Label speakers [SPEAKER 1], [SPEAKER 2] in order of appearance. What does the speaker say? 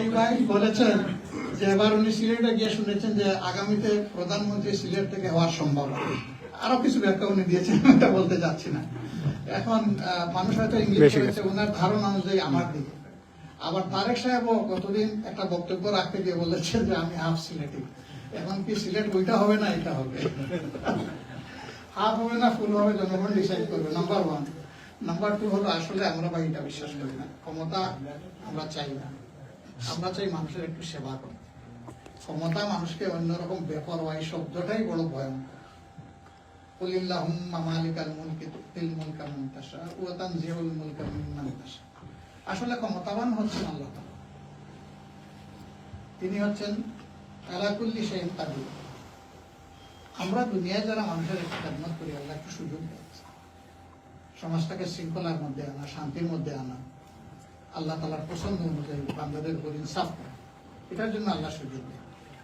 [SPEAKER 1] এই ভাই বলেছেন যে এবার উনি সিলেটে গিয়ে শুনেছেন যে আগামীতে প্রধানমন্ত্রী সিলেট থেকে হওয়ার সম্ভাবনা। আরও কিছু ব্যাখ্যা উনি দিয়েছেন ওটা বলতে যাচ্ছি না। এখন মানুষ হয়তো
[SPEAKER 2] বেশি
[SPEAKER 1] করেছে ওনার ধারণা অনুযায়ী আমার দিকে। আবার তারেক সাহেবও গতদিন একটা বক্তব্য রাখতে গিয়ে বলেছেন যে আমি হাফ সিলেটি। এখন কি সিলেট ওইটা হবে না এটা হবে? হাফ হবে না ফুল হবে জনগণ ডিসাইড করবে। নাম্বার ওয়ান নাম্বার টু হলো আসলে আমরা ভাই এটা বিশ্বাস করি না। ক্ষমতা আমরা চাই না। আমরা চাই মানুষের একটু সেবা করা ক্ষমতা মানুষকে অন্যরকম বেপরোয়া এই শব্দটাই বড় ভয়ঙ্কর। আসলে ক্ষমতাবান হচ্ছেন আল্লাহ তিনি হচ্ছেন আমরা দুনিয়ায় যারা মানুষের একটু খেদমত করি, আল্লাহ একটু সুযোগ সমাজটাকে শৃঙ্খলার মধ্যে আনা, শান্তির মধ্যে আনা। আল্লাহ তালার পছন্দ অনুযায়ী বান্দাদের উপর ইনসাফ করা। এটার জন্য আল্লাহ সুযোগ দেয়